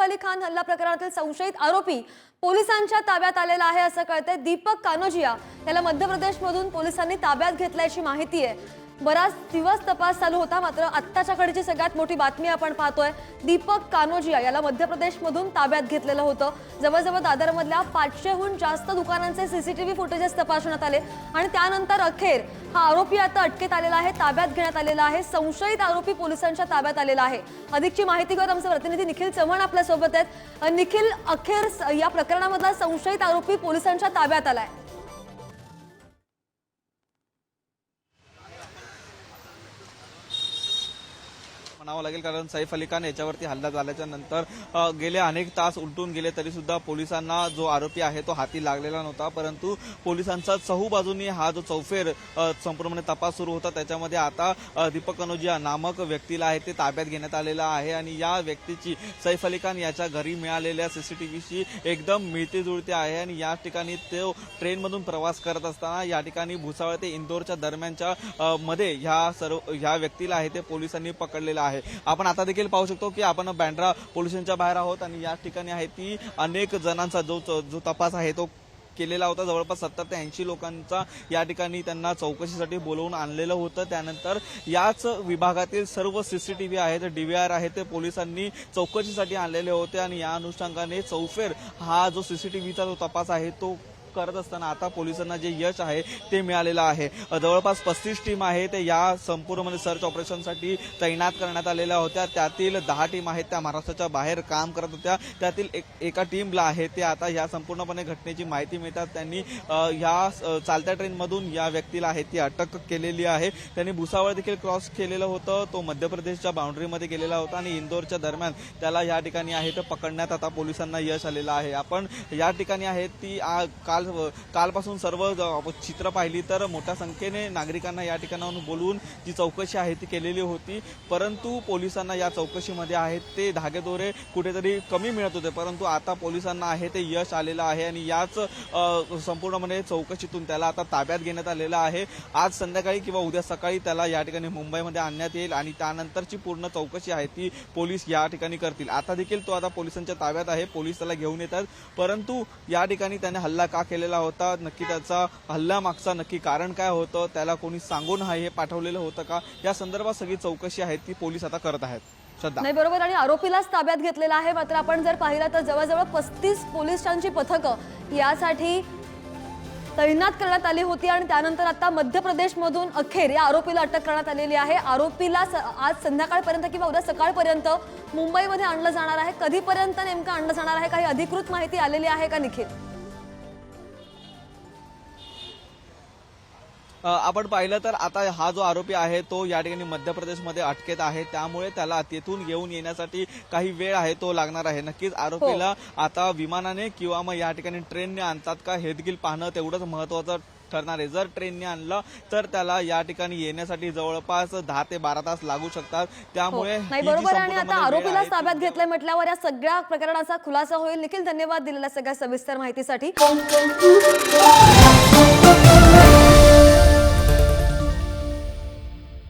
सैफ अली खान हल्ला प्रकरणातील संशयित आरोपी पोलिसांच्या ताब्यात आलेला आहे असं कळतंय. दीपक कानोजिया याला मध्य प्रदेशमधून पोलिसांनी ताब्यात घेतल्याची माहिती आहे. बराच दिवस तपास चालू होता मात्र आत्ताच्या घडीची सगळ्यात मोठी बातमी आपण पाहतोय दीपक कानोजिया याला मध्य प्रदेशमधून ताब्यात घेतलेलं होतं. जवळजवळ दादरमधल्या पाचशेहून जास्त दुकानांचे सीसीटीव्ही फुटेजेस तपासण्यात आले आणि त्यानंतर अखेर हा आरोपी आता अटकेत आलेला आहे ताब्यात घेण्यात आलेला आहे संशयित आरोपी पोलिसांच्या ताब्यात आलेला आहे. अधिकची माहिती घेऊन आमचे प्रतिनिधी निखिल चव्हाण आपल्यासोबत आहेत. निखिल अखेर स- या प्रकरणामधला संशयित आरोपी पोलिसांच्या ताब्यात आलाय. म्हणावं लागेल कारण सैफ अली खान याच्यावरती हल्ला झाल्याच्यानंतर गेले अनेक तास उलटून गेले तरी सुद्धा पोलिसांना जो आरोपी आहे तो हाती लागलेला नव्हता. परंतु पोलिसांचा चहू बाजूनी हा जो चौफेर संपूर्णपणे तपास सुरू होता त्याच्यामध्ये आता दीपक कनोजिया नामक व्यक्तीला आहे ते ताब्यात घेण्यात आलेलं आहे आणि या व्यक्तीची सैफ अली खान याच्या घरी मिळालेल्या सीसीटीव्हीशी एकदम मिळती जुळती आहे आणि या ठिकाणी तो ट्रेनमधून प्रवास करत असताना या ठिकाणी भुसावळ ते इंदोरच्या दरम्यानच्या मध्ये ह्या सर्व ह्या व्यक्तीला आहे ते पोलिसांनी पकडलेलं आहे. आपण आता देखील पाहू शकतो की आपण बँड्रा पोल्युशनच्या बाहेर आहोत आणि या ठिकाणी आहे ती अनेक जणांचा जो जो तपास आहे तो केलेला होता. जवळपास सत्तर ते ऐंशी लोकांचा या ठिकाणी त्यांना चौकशीसाठी बोलवून आणलेलं होतं. त्यानंतर याच विभागातील सर्व सीसीटीव्ही आहेत डीव्हीआर आहे ते पोलिसांनी चौकशीसाठी आणलेले होते आणि या अनुषंगाने चौफेर हा जो सीसीटीव्हीचा जो तपास आहे तो करत असताना आता पोलिसांना जे यश आहे ते मिळालेलं आहे. जवळपास पस्तीस टीम आहे ते या संपूर्ण म्हणजे सर्च ऑपरेशनसाठी तैनात करण्यात आलेल्या होत्या. त्यातील दहा टीम आहेत त्या महाराष्ट्राच्या बाहेर काम करत होत्या. त्यातील एक एका टीमला आहे ते आता या संपूर्णपणे घटनेची माहिती मिळतात. त्यांनी ह्या या चालत्या ट्रेनमधून या व्यक्तीला आहे ती अटक केलेली आहे. त्यांनी भुसावळ देखील क्रॉस केलेलं होतं. तो मध्य प्रदेशच्या बाउंड्रीमध्ये गेलेला होता आणि इंदोरच्या दरम्यान त्याला या ठिकाणी आहे तर पकडण्यात आता पोलिसांना यश आलेलं आहे. आपण या ठिकाणी आहे ती काल काल कालपासून सर्व चित्र पाहिली तर मोठ्या संख्येने नागरिकांना या ठिकाणाहून बोलवून जी चौकशी आहे ती केलेली होती. परंतु पोलिसांना या चौकशीमध्ये आहेत ते धागेदोरे कुठेतरी कमी मिळत होते. परंतु आता पोलिसांना आहे ते यश आलेलं आहे आणि याच संपूर्णपणे चौकशीतून त्याला आता ताब्यात घेण्यात आलेलं आहे. आज संध्याकाळी किंवा उद्या सकाळी त्याला या ठिकाणी मुंबईमध्ये आणण्यात येईल आणि त्यानंतरची पूर्ण चौकशी आहे ती पोलीस या ठिकाणी करतील. आता देखील तो आता पोलिसांच्या ताब्यात आहे. पोलीस त्याला घेऊन येतात. परंतु या ठिकाणी त्याने हल्ला का केलेला होता. नक्की त्याचा हल्ल्यामागचा नक्की कारण काय होतं त्याला कोणी सांगून आहे हे पाठवलेलं होतं का? या संदर्भात सगळी चौकशी आहे ती पोलीस आता करत आहेत. नाही बरोबर. आणि आरोपीलाच ताब्यात घेतलेला आहे. मात्र आपण जर पाहिलं तर जवळजवळ पस्तीस पोलिसांची पथकं यासाठी तैनात करण्यात आली होती आणि त्यानंतर आता मध्य प्रदेशमधून अखेर या आरोपीला अटक करण्यात आलेली आहे. आरोपीला स- आज संध्याकाळपर्यंत किंवा उद्या सकाळपर्यंत मुंबईमध्ये आणलं जाणार आहे. कधीपर्यंत नेमकं आणलं जाणार आहे? काही अधिकृत माहिती आलेली आहे का निखिल? आपण पाहिलं तर आता हा जो आरोपी आहे तो या ठिकाणी मध्य प्रदेशमध्ये अटकेत आहे. त्यामुळे त्याला तेथून घेऊन येण्यासाठी काही वेळ आहे तो लागणार आहे. नक्कीच आरोपीला आता विमानाने किंवा मग या ठिकाणी ट्रेनने आणतात का हे देखील पाहणं तेवढंच महत्वाचं ठरणार आहे. जर ट्रेनने आणलं तर त्याला या ठिकाणी येण्यासाठी जवळपास दहा ते बारा तास लागू शकतात. त्यामुळे हो. ही बरोबर आणि आता ती- ताब्यात घेतलंय म्हटल्यावर या सगळ्या प्रकरणाचा खुलासा होईल. निखिल धन्यवाद दिलेल्या सगळ्या सविस्तर माहितीसाठी.